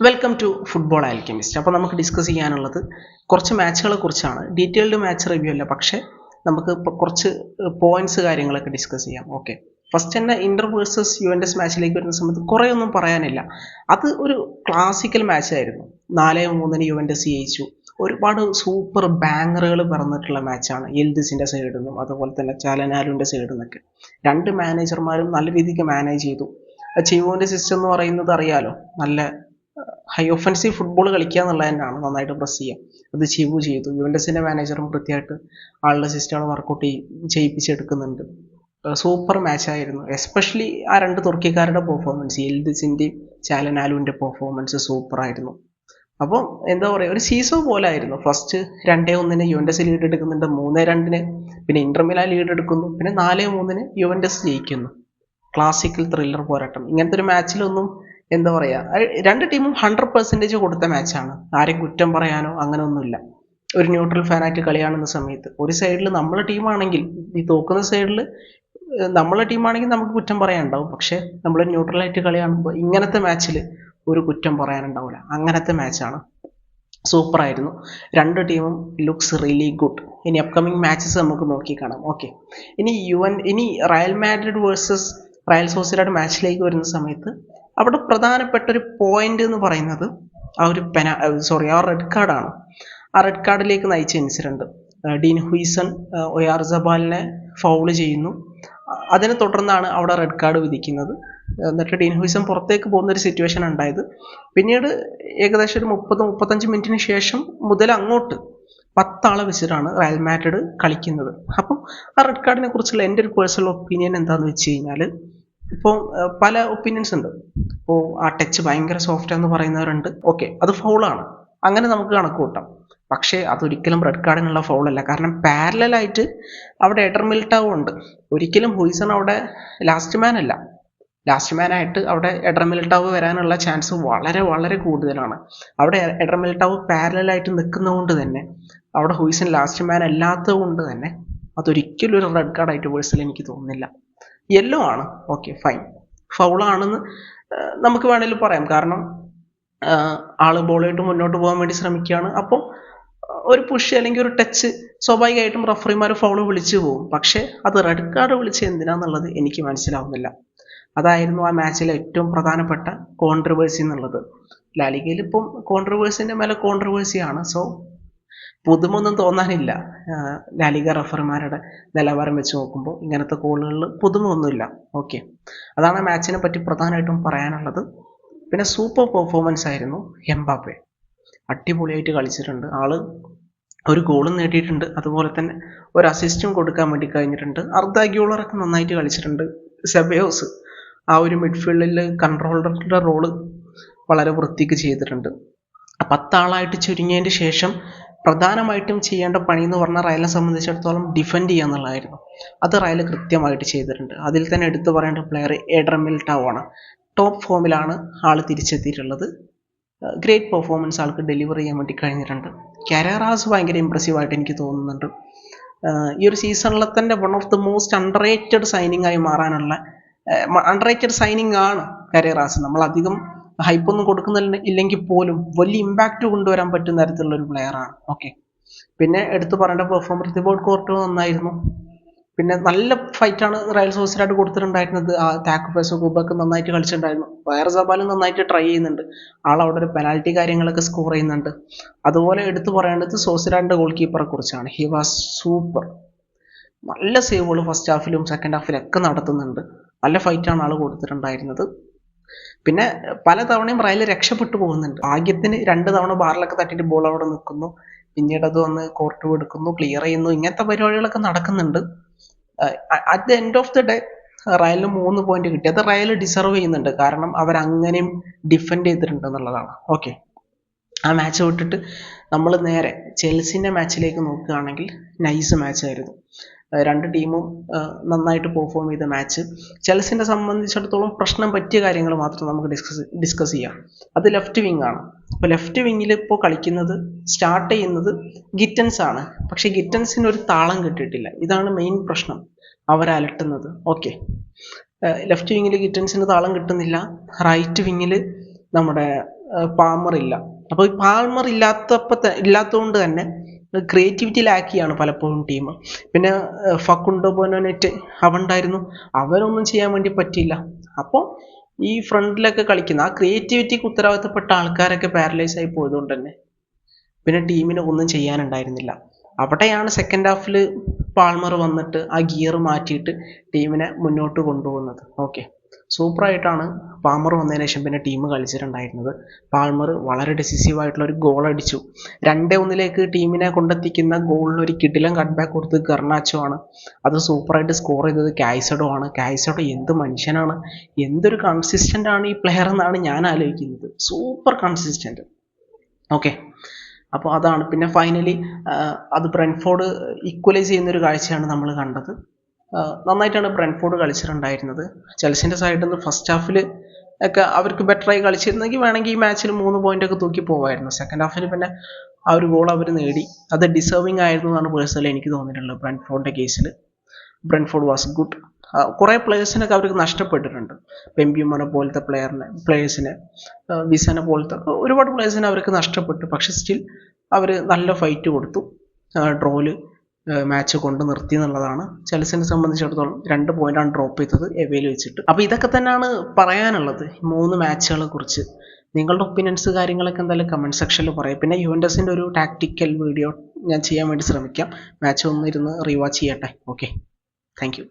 Welcome to football Alchemist അപ്പോൾ നമുക്ക് discuss ചെയ്യാനുള്ളത് കുറച്ച് മാച്ചുകളെ കുറിച്ചാണ്. ഡീറ്റെയിൽഡ് മാച്ച് റിവ്യൂ അല്ല പക്ഷേ നമുക്ക് കുറച്ച് പോയിന്റ്സ് കാര്യങ്ങളൊക്കെ ഡിസ്കസ് ചെയ്യാം. ഓക്കെ ഫസ്റ്റ് തന്നെ Inter versus U N S മാച്ചിലേക്ക് വരുന്ന സമയത്ത് കുറേ ഒന്നും പറയാനില്ല. അത് ഒരു ക്ലാസിക്കൽ മാച്ച് ആയിരുന്നു. നാല് മൂന്നിന് യു എൻ എസ് ജയിച്ചു. ഒരുപാട് സൂപ്പർ ബാങ്ങറുകൾ പറഞ്ഞിട്ടുള്ള മാച്ചാണ് യൽദിസിന്റെ സൈഡിൽ നിന്നും അതുപോലെ തന്നെ ചാലനാലുവിന്റെ സൈഡിൽ നിന്നൊക്കെ രണ്ട് മാനേജർമാരും നല്ല രീതിക്ക് മാനേജ് ചെയ്തു. ചിവുവിന്റെ സിസ്റ്റം എന്ന് പറയുന്നത് അറിയാലോ? നല്ല ഹൈ ഒഫൻസീവ് ഫുട്ബോൾ കളിക്കുക എന്നുള്ളത് തന്നെയാണ് നന്നായിട്ട് പ്രസ് ചെയ്യുക. അത് ചിവു ചെയ്തു. യുവൻഡസിന്റെ മാനേജറും കൃത്യമായിട്ട് ആളുടെ സിസ്റ്റങ്ങൾ വർക്കൗട്ട് ചെയ്യിപ്പിച്ചെടുക്കുന്നുണ്ട്. സൂപ്പർ മാച്ചായിരുന്നു എസ്പെഷ്യലി ആ രണ്ട് തുർക്കിക്കാരുടെ പെർഫോമൻസ് എൽദിസിന്റെയും ചാലനാലുവിന്റെ പെർഫോമൻസ് സൂപ്പർ ആയിരുന്നു. അപ്പം എന്താ പറയുക ഒരു സീസോ പോലെ ആയിരുന്നു ഫസ്റ്റ് രണ്ടേ ഒന്നിന് യുവൻഡസ് ലീഡ് എടുക്കുന്നുണ്ട്. മൂന്നേ രണ്ടിന് പിന്നെ ഇന്റർമില ലീഡ് എടുക്കുന്നു. പിന്നെ നാലേ മൂന്നിന് യുവൻഡസ് ജയിക്കുന്നു. ക്ലാസിക്കൽ ത്രില്ലർ പോരാട്ടം. ഇങ്ങനത്തെ ഒരു മാച്ചിലൊന്നും എന്താ പറയുക രണ്ട് ടീമും ഹൺഡ്രഡ് പെർസെന്റേജ് കൊടുത്ത മാച്ചാണ് ആരും കുറ്റം പറയാനോ അങ്ങനെ ഒന്നുമില്ല ഒരു ന്യൂട്രൽ ഫാനായിട്ട് കളിയാണെന്ന സമയത്ത്. ഒരു സൈഡിൽ നമ്മളെ ടീമാണെങ്കിൽ ഈ തോക്കുന്ന സൈഡിൽ നമ്മളെ ടീമാണെങ്കിൽ നമുക്ക് കുറ്റം പറയാനുണ്ടാവും. പക്ഷേ നമ്മൾ ന്യൂട്രലായിട്ട് കളിയാണുമ്പോൾ ഇങ്ങനത്തെ മാച്ചിൽ ഒരു കുറ്റം പറയാനുണ്ടാവില്ല അങ്ങനത്തെ മാച്ചാണ് സൂപ്പറായിരുന്നു രണ്ട് ടീമും ലുക്സ് റിയലി ഗുഡ് ഇനി അപ്കമിങ് മാച്ചസ് നമുക്ക് നോക്കി കാണാം. ഓക്കെ ഇനി യു എൻ ഇനി റയൽ മാഡ്രിഡ് വേഴ്സസ് റയൽ സോസിയുടെ മാച്ചിലേക്ക് വരുന്ന സമയത്ത് അവിടെ പ്രധാനപ്പെട്ട ഒരു പോയിന്റ് എന്ന് പറയുന്നത് ആ ഒരു പെന സോറി ആ റെഡ് കാർഡാണ് ആ റെഡ് കാർഡിലേക്ക് നയിച്ച ഇൻസിഡന്റ് ഡീൻ ഹുയിസൺ ഒയാർ ജബാലിനെ ഫൗൾ ചെയ്യുന്നു. അതിനെ തുടർന്നാണ് അവിടെ റെഡ് കാർഡ് വിധിക്കുന്നത്. എന്നിട്ട് ഡീൻ ഹുയിസൺ പുറത്തേക്ക് പോകുന്ന ഒരു സിറ്റുവേഷൻ ഉണ്ടായത്. പിന്നീട് ഏകദേശം ഒരു മുപ്പത് മുപ്പത്തഞ്ച് മിനിറ്റിന് ശേഷം മുതൽ അങ്ങോട്ട് പത്താളെ വെച്ചിട്ടാണ് റയൽ മാറ്റഡ് കളിക്കുന്നത്. അപ്പം ആ റെഡ് കാർഡിനെ കുറിച്ചുള്ള എന്റെ ഒരു പേഴ്സണൽ ഒപ്പീനിയൻ എന്താണെന്ന് വെച്ച് കഴിഞ്ഞാൽ ഇപ്പോൾ പല ഒപ്പീനിയൻസ് ഉണ്ട്. ഇപ്പോൾ ആ ടച്ച് ഭയങ്കര സോഫ്റ്റ് എന്ന് പറയുന്നവരുണ്ട്. ഓക്കെ അത് ഫൗളാണ് അങ്ങനെ നമുക്ക് കണക്ക് കൂട്ടാം. പക്ഷേ അതൊരിക്കലും റെഡ് കാർഡിനുള്ള ഫൗളല്ല കാരണം പാരലായിട്ട് അവിടെ എഡർ മിൽട്ടാവും ഉണ്ട്. ഒരിക്കലും ഹുയിസൺ അവിടെ ലാസ്റ്റ് മാൻ അല്ല. ലാസ്റ്റ് മാൻ ആയിട്ട് അവിടെ എഡർ മിൽട്ടാവ് വരാനുള്ള ചാൻസ് വളരെ വളരെ കൂടുതലാണ്. അവിടെ എഡർ മിൽട്ടാവ് പാരലായിട്ട് നിൽക്കുന്നതുകൊണ്ട് തന്നെ അവിടെ ഹുയിസൺ ലാസ്റ്റ് മാൻ അല്ലാത്തത് കൊണ്ട് തന്നെ അതൊരിക്കലും ഒരു റെഡ് കാർഡായിട്ട് പേഴ്സണൽ എനിക്ക് തോന്നുന്നില്ല. യെല്ലോ ആണ്. ഓക്കെ ഫൈൻ ഫൗളാണെന്ന് നമുക്ക് വേണമെങ്കിൽ പറയാം. കാരണം ആൾ ബോളായിട്ട് മുന്നോട്ട് പോകാൻ വേണ്ടി ശ്രമിക്കുകയാണ്. അപ്പോൾ ഒരു പുഷ് അല്ലെങ്കിൽ ഒരു ടച്ച് സ്വാഭാവികമായിട്ടും റഫറിമാർ ഫൗൾ വിളിച്ചു പോകും പക്ഷേ അത് റെഡ് കാർഡ് വിളിച്ച് എന്തിനാന്നുള്ളത് എനിക്ക് മനസ്സിലാവുന്നില്ല. അതായിരുന്നു ആ മാച്ചിലെ ഏറ്റവും പ്രധാനപ്പെട്ട കോൺട്രവേഴ്സി എന്നുള്ളത്. ലാലികയിൽ ഇപ്പം കോൺട്രവേഴ്സിന്റെ മേലെ കോൺട്രവേഴ്സിയാണ് സോ പുതുമൊന്നും തോന്നാനില്ല. ലാലിക റഫറിമാരുടെ നിലവാരം വെച്ച് നോക്കുമ്പോൾ ഇങ്ങനത്തെ കോളുകളിൽ പുതുമൊന്നുമില്ല. ഓക്കെ. അതാണ് മാച്ചിനെ പറ്റി പ്രധാനമായിട്ടും പറയാനുള്ളത്. പിന്നെ സൂപ്പർ പെർഫോമൻസ് ആയിരുന്നു എംബാപ്പെ. അടിപൊളിയായിട്ട് കളിച്ചിട്ടുണ്ട്. ആൾ ഒരു ഗോളും നേടിയിട്ടുണ്ട്. അതുപോലെ തന്നെ ഒരു അസിസ്റ്റും കൊടുക്കാൻ വേണ്ടി കഴിഞ്ഞിട്ടുണ്ട്. അർദ്ധ ഗ്യൂളറൊക്കെ നന്നായിട്ട് കളിച്ചിട്ടുണ്ട് സെബയോസ്. ആ ഒരു മിഡ്ഫീൽഡിൽ കൺട്രോളറുടെ റോൾ വളരെ വൃത്തിക്ക് ചെയ്തിട്ടുണ്ട്. പത്താളായിട്ട് ചുരുങ്ങിയതിന് ശേഷം പ്രധാനമായിട്ടും ചെയ്യേണ്ട പണി എന്ന് പറഞ്ഞാൽ റയലിനെ സംബന്ധിച്ചിടത്തോളം ഡിഫെൻഡ് ചെയ്യുക എന്നുള്ളതായിരുന്നു. അത് റയൽ കൃത്യമായിട്ട് ചെയ്തിട്ടുണ്ട്. അതിൽ തന്നെ എടുത്തു പറയേണ്ട പ്ലെയർ എഡ്രമിൽ ടാവ് ആണ്. ടോപ്പ് ഫോമിലാണ് ആൾ തിരിച്ചെത്തിയിട്ടുള്ളത്. ഗ്രേറ്റ് പെർഫോമൻസ് ആൾക്ക് ഡെലിവർ ചെയ്യാൻ വേണ്ടി കഴിഞ്ഞിട്ടുണ്ട്. കരാറാസ് ഭയങ്കര ഇമ്പ്രസീവ് ആയിട്ട് എനിക്ക് തോന്നുന്നുണ്ട്. ഈ ഒരു സീസണിലെ തന്നെ one of the most underrated signing ആയി മാറാനുള്ള അണ്ടർ റേറ്റഡ് സൈനിങ് ആണ് കരേറാസ് നമ്മൾ അധികം ഹൈപ്പൊന്നും കൊടുക്കുന്നില്ല ഇല്ലെങ്കിൽ പോലും വലിയ ഇമ്പാക്റ്റ് കൊണ്ടുവരാൻ പറ്റുന്ന തരത്തിലുള്ള ഒരു പ്ലെയറാണ് ഓക്കെ പിന്നെ എടുത്തു പറയേണ്ട പെർഫോമൻസ് റിബോർഡ് കോർട്ട് നന്നായിരുന്നു. പിന്നെ നല്ല ഫൈറ്റാണ് റയൽ സോസിലായിട്ട് കൊടുത്തിട്ടുണ്ടായിരുന്നത്. ആ താക്ക് ഫേസ് കുബക്ക് നന്നായിട്ട് കളിച്ചിട്ടുണ്ടായിരുന്നു. വയർ സബാലും നന്നായിട്ട് ട്രൈ ചെയ്യുന്നുണ്ട്. ആൾ അവിടെ ഒരു പെനാൽറ്റി കാര്യങ്ങളൊക്കെ സ്കോർ ചെയ്യുന്നുണ്ട്. അതുപോലെ എടുത്തു പറയേണ്ടത് സോസിലാന്റെ ഗോൾ കീപ്പറെ കുറിച്ചാണ്. ഹി വാസ് സൂപ്പർ നല്ല സേവുകൾ ഫസ്റ്റ് ഹാഫിലും സെക്കൻഡ് ഹാഫിലും ഒക്കെ നടത്തുന്നുണ്ട്. നല്ല ഫൈറ്റാണ് ആൾ കൊടുത്തിട്ടുണ്ടായിരുന്നത്. പിന്നെ പല തവണയും റയൽ രക്ഷപ്പെട്ടു പോകുന്നുണ്ട്. ആദ്യത്തിന് രണ്ട് തവണ ബാറിലൊക്കെ തട്ടിയിട്ട് ബോൾ അവിടെ നിൽക്കുന്നു. പിന്നീട് അത് വന്ന് കോർട്ട് കൊടുക്കുന്നു ക്ലിയർ ചെയ്യുന്നു. ഇങ്ങനത്തെ പരിപാടികളൊക്കെ നടക്കുന്നുണ്ട്. At the end of the day റയലിന് മൂന്ന് പോയിന്റ് കിട്ടി. അത് റയൽ ഡിസർവ് ചെയ്യുന്നുണ്ട്. കാരണം അവർ അങ്ങനെയും ഡിഫെൻഡ് ചെയ്തിട്ടുണ്ട് എന്നുള്ളതാണ്. ഓക്കെ ആ മാച്ച് വിട്ടിട്ട് നമ്മൾ നേരെ ചെൽസിന്റെ മാച്ചിലേക്ക് നോക്കുകയാണെങ്കിൽ നൈസ് മാച്ച് ആയിരുന്നു. രണ്ട് ടീമും നന്നായിട്ട് പെർഫോം ചെയ്ത മാച്ച് ചെൽസിനെ സംബന്ധിച്ചിടത്തോളം പ്രശ്നം പറ്റിയ കാര്യങ്ങൾ മാത്രം നമുക്ക് ഡിസ്കസ് ഡിസ്കസ് ചെയ്യാം. അത് ലെഫ്റ്റ് വിങ് ആണ്. അപ്പോൾ ലെഫ്റ്റ് വിങ്ങിൽ ഇപ്പോൾ കളിക്കുന്നത് സ്റ്റാർട്ട് ചെയ്യുന്നത് ഗിറ്റൻസ് ആണ്. പക്ഷേ ഗിറ്റൻസിന് ഒരു താളം കിട്ടിയിട്ടില്ല. ഇതാണ് മെയിൻ പ്രശ്നം. അവരലട്ടുന്നത് ഓക്കെ ലെഫ്റ്റ് വിങ്ങിൽ ഗിറ്റൻസിന് താളം കിട്ടുന്നില്ല. റൈറ്റ് വിങ്ങിൽ നമ്മുടെ പാമർ ഇല്ല. അപ്പോൾ ഈ പാൽമർ ഇല്ലാത്തപ്പോൾ ഇല്ലാത്തതുകൊണ്ട് തന്നെ ക്രിയേറ്റിവിറ്റി ലാക്ക് ചെയ്യാണ് പലപ്പോഴും ടീം പിന്നെ ഫക്കുണ്ടോ ബൊനോനെറ്റ് അവണ്ടായിരുന്നു അവരൊന്നും ചെയ്യാൻ വേണ്ടി പറ്റിയില്ല. അപ്പോൾ ഈ ഫ്രണ്ടിലൊക്കെ കളിക്കുന്ന ആ ക്രിയേറ്റിവിറ്റിക്ക് ഉത്തരവാദിത്തപ്പെട്ട ആൾക്കാരൊക്കെ പാരലൈസ് ആയി പോയതുകൊണ്ട് തന്നെ. പിന്നെ ടീമിന് ഒന്നും ചെയ്യാനുണ്ടായിരുന്നില്ല. അവിടെയാണ് സെക്കൻഡ് ഹാഫിൽ പാൾമർ വന്നിട്ട് ആ ഗിയർ മാറ്റിയിട്ട് ടീമിനെ മുന്നോട്ട് കൊണ്ടുപോകുന്നത്. ഓക്കെ സൂപ്പറായിട്ടാണ് പാമർ വന്നതിന് ശേഷം പിന്നെ ടീം കളിച്ചിട്ടുണ്ടായിരുന്നത്. പാൽമർ വളരെ ഡെസിസീവ് ആയിട്ടുള്ള ഒരു ഗോൾ അടിച്ചു. രണ്ടേ ഒന്നിലേക്ക് ടീമിനെ കൊണ്ടെത്തിക്കുന്ന ഗോളിൽ ഒരു കിടിലം കട്ട് ബാക്ക് കൊടുത്ത് ഗർണാച്ചോ ആണ്. അത് സൂപ്പറായിട്ട് സ്കോർ ചെയ്തത് കായ്സഡോ ആണ്. കായ്സഡോ എന്ത് മനുഷ്യനാണ്. എന്തൊരു കൺസിസ്റ്റന്റ് ആണ് ഈ പ്ലെയർ എന്നാണ് ഞാൻ ആലോചിക്കുന്നത്. സൂപ്പർ കൺസിസ്റ്റന്റ് ഓക്കെ അപ്പോൾ അതാണ്. പിന്നെ ഫൈനലി അത് ബ്രെൻഫോർഡ് ഈക്വലൈസ് ചെയ്യുന്ന ഒരു കാഴ്ചയാണ് നമ്മൾ കണ്ടത്. നന്നായിട്ടാണ് ബ്രെൻഫോർഡ് കളിച്ചിട്ടുണ്ടായിരുന്നത്. ചെൽസിന്റെ സൈഡിൽ നിന്ന് ഫസ്റ്റ് ഹാഫിൽ ഒക്കെ അവർക്ക് ബെറ്ററായി കളിച്ചിരുന്നെങ്കിൽ വേണമെങ്കിൽ ഈ മാച്ചിൽ മൂന്ന് പോയിന്റ് ഒക്കെ തൂക്കി പോവായിരുന്നു. സെക്കൻഡ് ഹാഫിൽ പിന്നെ ആ ഒരു ഗോൾ അവർ നേടി. അത് ഡിസേർവിങ് ആയിരുന്നു എന്നാണ് പേഴ്സണലി എനിക്ക് തോന്നിയിട്ടുള്ളത് ബ്രെൻഫോർഡിന്റെ കേസിൽ ബ്രെൻഫോർഡ് വാസ് ഗുഡ് കുറേ പ്ലേയേഴ്സിനൊക്കെ അവർക്ക് നഷ്ടപ്പെട്ടിട്ടുണ്ട്. പെമ്പിയുമനെ പോലത്തെ പ്ലെയറിനെ പ്ലേയേഴ്സിനെ വിസനെ പോലത്തെ ഒരുപാട് പ്ലേയേഴ്സിനെ അവർക്ക് നഷ്ടപ്പെട്ടു. പക്ഷെ സ്റ്റിൽ അവർ നല്ല ഫൈറ്റ് കൊടുത്തു. ഡ്രോയിൽ മാച്ച് കൊണ്ട് നിർത്തി എന്നുള്ളതാണ്. ചെൽസിനെ സംബന്ധിച്ചിടത്തോളം രണ്ട് പോയിന്റാണ് ഡ്രോപ്പ് ചെയ്തത് എവയിൽ വെച്ചിട്ട്. അപ്പോൾ ഇതൊക്കെ തന്നെയാണ് പറയാനുള്ളത് മൂന്ന് മാച്ചുകളെ കുറിച്ച്. നിങ്ങളുടെ ഒപ്പീനിയൻസ് കാര്യങ്ങളൊക്കെ എന്തായാലും കമന്റ് സെക്ഷനിൽ പറയാം. പിന്നെ യുവൻഡസിന്റെ ഒരു ടാക്ടിക്കൽ വീഡിയോ ഞാൻ ചെയ്യാൻ വേണ്ടി ശ്രമിക്കാം. മാച്ച് ഒന്നിരുന്ന് റീവാച്ച് ചെയ്യട്ടെ. Okay thank